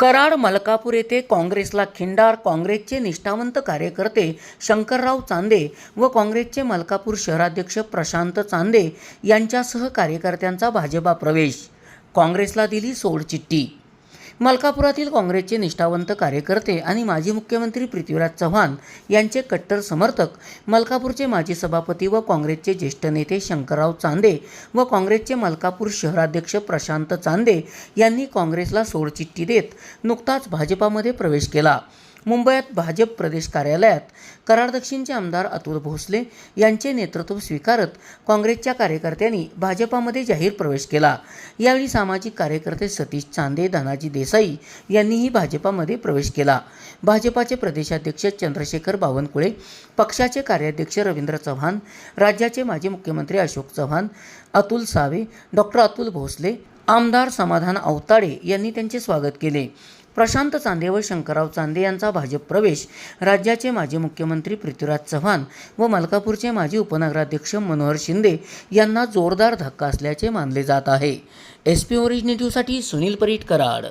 कराड मलकापूर येथे काँग्रेसला खिंडार काँग्रेसचे निष्ठावंत कार्यकर्ते शंकरराव चांदे व काँग्रेसचे मलकापूर शहराध्यक्ष प्रशांत चांदे यांच्यासह कार्यकर्त्यांचा भाजपा प्रवेश. काँग्रेसला दिली सोडचिठ्ठी. मलकापुरातील काँग्रेसचे निष्ठावंत कार्यकर्ते आणि माजी मुख्यमंत्री पृथ्वीराज चव्हाण यांचे कट्टर समर्थक मलकापूरचे माजी सभापती व काँग्रेसचे ज्येष्ठ नेते शंकरराव चांदे व काँग्रेसचे मलकापूर शहराध्यक्ष प्रशांत चांदे यांनी काँग्रेसला सोडचिठ्ठी देत नुकताच भाजपामध्ये प्रवेश केला. मुंबईत भाजप प्रदेश कार्यालयात कराड दक्षिणचे आमदार अतुल भोसले यांचे नेतृत्व स्वीकारत काँग्रेसच्या कार्यकर्त्यांनी भाजपामध्ये जाहीर प्रवेश केला. यावेळी सामाजिक कार्यकर्ते सतीश चांदे धनाजी देसाई यांनीही भाजपामध्ये प्रवेश केला. भाजपाचे प्रदेशाध्यक्ष चंद्रशेखर बावनकुळे पक्षाचे कार्याध्यक्ष रवींद्र चव्हाण राज्याचे माजी मुख्यमंत्री अशोक चव्हाण अतुल सावे डॉक्टर अतुल भोसले आमदार समाधान अवताडे यांनी त्यांचे स्वागत केले. प्रशांत चांदे व शंकरराव चांदे यांचा भाजप प्रवेश राज्याचे माजी मुख्यमंत्री पृथ्वीराज चव्हाण व मलकापूरचे माजी उपनगराध्यक्ष मनोहर शिंदे यांना जोरदार धक्का असल्याचे मानले जात आहे. एस पी ओरिजिनेटिव्हसाठी सुनील परीट कराड.